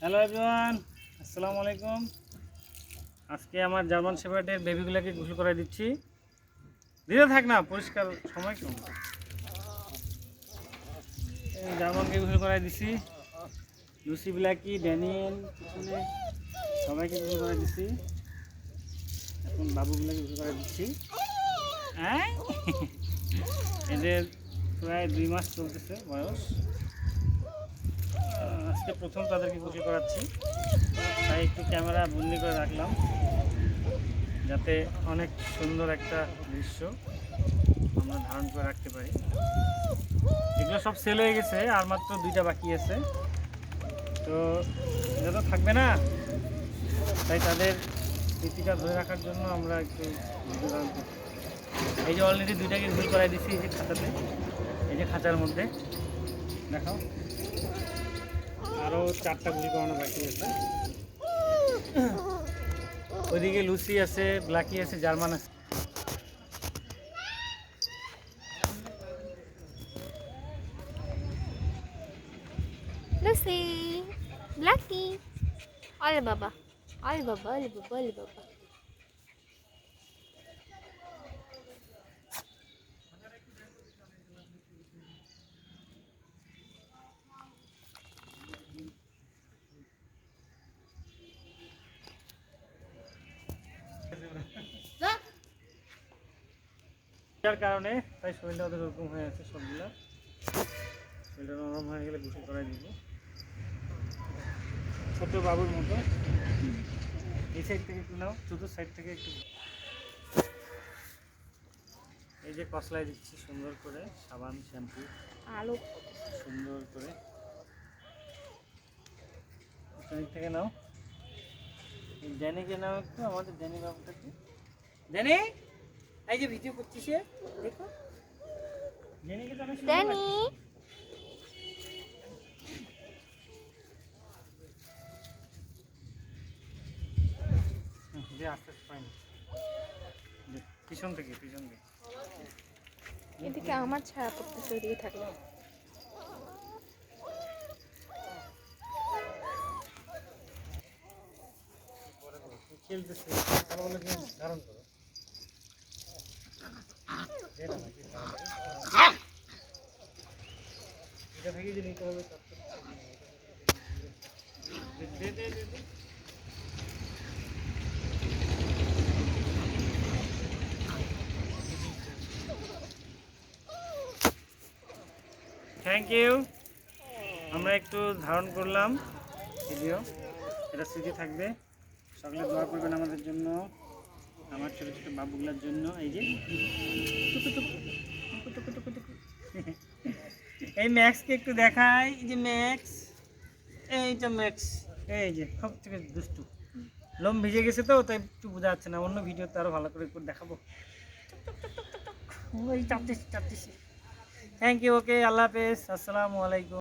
Hello everyone আসসালামু আলাইকুম আজকে আমার জার্মান শেপার্ডের বেবিগুলোকে গোসল করাই দিচ্ছি। দিতে থাক না, পরিষ্কার সময় কম। জার্মানকে গোসল করাই দিছি। লুসি ব্ল্যাকি, ড্যানিয়েল, পিছনে সবাইকে গোসল করাই দিচ্ছি এখন বাবুগুলোকে গোসল করাই দিচ্ছি। হ্যাঁ এদের প্রায় দুই মাস চলতেছে বয়স। আজকে প্রথম তাদেরকে গোসল করাচ্ছি। তাই একটু ক্যামেরা বন্দি করে রাখলাম, যাতে অনেক সুন্দর একটা দৃশ্য আমরা ধারণ করে রাখতে পারি। এগুলো সব সেল হয়ে গেছে, আর মাত্র দুইটা বাকি আছে। তো এটা তো থাকবে না। তাই তাদের স্মৃতিটা ধরে রাখার জন্য আমরা একটু এই যে অলরেডি দুইটাকে ভুল করাই দিচ্ছি এই যে খাঁচাতে এই যে খাঁচার মধ্যে। দেখাও। চারটা গুলি করানো বাকি আছে ওইদিকে লুসি আছে ব্ল্যাকি আছে জার্মান আছে Lucy, Lucky. Ole baba. Ole baba, ole baba, ole baba. যার কারণে তাই শরীরটা ওদের ওরকম হয়ে আছে সবগুলা। শরীরটা নরম হয়ে গেলে গোসল করাই দিব। ছোট বাবুর মতো। এই সাইড থেকে একটু নাও চতুর্থ সাইড থেকে একটু। এই যে কসলাই দিচ্ছি সুন্দর করে সাবান শ্যাম্পু। আলো। সুন্দর করে। সাইড থেকে নাও। ড্যানিকে নাও একটু আমাদের ড্যানি বাবুটাকে। ড্যানি! এই যে ভিডিও করছি সে দেখো। হুম, দে আস্তে আস্তে পাইনি পিছন থেকে পিছন থেকে। এদিকে আমার ছায়া পড়তেছে ওদিকে থাকল খেলতেছে। ধারণ করো। থ্যাংক ইউ আমরা একটু ধারণ করলাম ভিডিও এটা স্মৃতি থাকবে। সকলে দোয়া করবেন আমাদের জন্য। আমার ছোটো ছোটো বাবুগুলোর জন্য, এই যে। এই ম্যাক্সকে একটু দেখাই, এই যে ম্যাক্স এইটা ম্যাক্স, এই যে সব থেকে দুষ্টু। লোম ভিজে গেছে তো, তাই একটু বোঝা যাচ্ছে না, অন্য ভিডিওতে আরও ভালো করে একটু দেখাবো। ওই চাপতেছি চাপতেছি। থ্যাংক ইউ ওকে আল্লাহ হাফেজ, আসসালামু আলাইকুম।